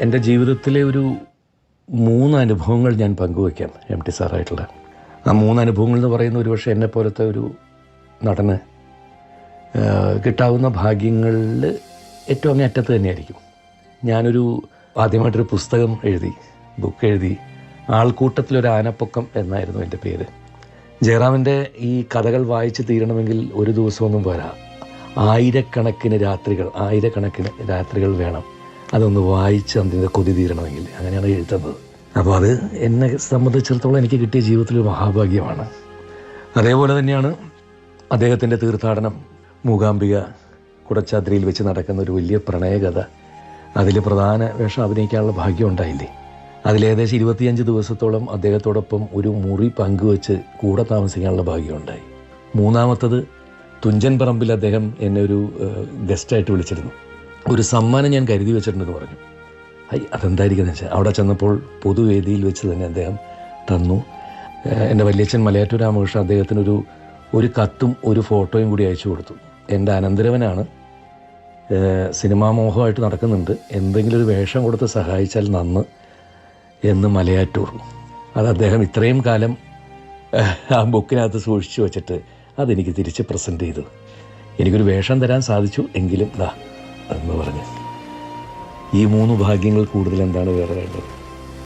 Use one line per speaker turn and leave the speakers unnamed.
എന്റെ ജീവിതത്തിലെ ഒരു മൂന്ന് അനുഭവങ്ങൾ ഞാൻ പങ്കുവയ്ക്കാം എം ടി സാറായിട്ടുള്ള. ആ മൂന്ന് അനുഭവങ്ങൾ എന്ന് പറയുന്ന ഒരു പക്ഷേ എന്നെ പോലത്തെ ഒരു നടന് കിട്ടാവുന്ന ഭാഗ്യങ്ങളിൽ ഏറ്റവും അങ്ങേ അറ്റത്ത് തന്നെയായിരിക്കും. ഞാനൊരു ആദ്യമായിട്ടൊരു പുസ്തകം എഴുതി ബുക്ക് എഴുതി ആൾക്കൂട്ടത്തിലൊരു ആനപ്പൊക്കം എന്നായിരുന്നു എന്റെ പേര്. ജയറാമിന്റെ ഈ കഥകൾ വായിച്ച് തീരണമെങ്കിൽ ഒരു ദിവസമൊന്നും പോരാ ആയിരക്കണക്കിന് രാത്രികൾ ആയിരക്കണക്കിന് രാത്രികൾ വേണം. അതൊന്ന് വായിച്ച് അതിന്റെ കൊതി തീരണമെങ്കിൽ. അങ്ങനെയാണ് എഴുതുന്നത്. അപ്പോൾ അത് എന്നെ സംബന്ധിച്ചിടത്തോളം എനിക്ക് കിട്ടിയ ജീവിതത്തിൽ മഹാഭാഗ്യമാണ്. അതേപോലെ തന്നെയാണ് അദ്ദേഹത്തിന്റെ തീർത്ഥാടനം മൂകാംബിക കുടച്ചാദ്രിയിൽ വെച്ച് നടക്കുന്ന ഒരു വലിയ പ്രണയകഥ. അതിൽ പ്രധാന വേഷം അഭിനയിക്കാനുള്ള ഭാഗ്യം ഉണ്ടായില്ലേ? അതിലേകദേശം ഇരുപത്തിയഞ്ച് ദിവസത്തോളം അദ്ദേഹത്തോടൊപ്പം ഒരു മുറി പങ്കുവെച്ച് കൂടെ താമസിക്കാനുള്ള ഭാഗ്യമുണ്ടായി മൂന്നാമത്തത് തുഞ്ചൻ പറമ്പിൽ അദ്ദേഹം എന്നെ ഒരു ഗസ്റ്റായിട്ട് വിളിച്ചിരുന്നു. ഒരു സമ്മാനം ഞാൻ കരുതി വെച്ചിട്ടുണ്ടെന്ന് പറഞ്ഞു. ഐ അതെന്തായിരിക്കും വെച്ചാൽ അവിടെ ചെന്നപ്പോൾ പൊതുവേദിയിൽ വെച്ച് തന്നെ അദ്ദേഹം തന്നു. എന്റെ വല്യച്ഛൻ മലയാറ്റൂർ രാമകൃഷ്ണൻ അദ്ദേഹത്തിനൊരു ഒരു കത്തും ഒരു ഫോട്ടോയും കൂടി അയച്ചു കൊടുത്തു. എന്റെ അനന്തരവനാണ്. സിനിമാ മോഹമായിട്ട് നടക്കുന്നുണ്ട്. എന്തെങ്കിലും ഒരു വേഷം കൊടുത്ത് സഹായിച്ചാൽ നന്ന് എന്ന് മലയാറ്റൂർ. അത് അദ്ദേഹം ഇത്രയും കാലം ആ ബുക്കിനകത്ത് സൂക്ഷിച്ചു വെച്ചിട്ട് അതെനിക്ക് തിരിച്ച് പ്രസന്റ് ചെയ്തു എനിക്കൊരു വേഷം തരാൻ സാധിച്ചു എങ്കിലും ദാ എന്ന് പറഞ്ഞു. ഈ മൂന്ന് ഭാഗ്യങ്ങൾ കൂടുതൽ എന്താണ് വേറെ വേണ്ടത്?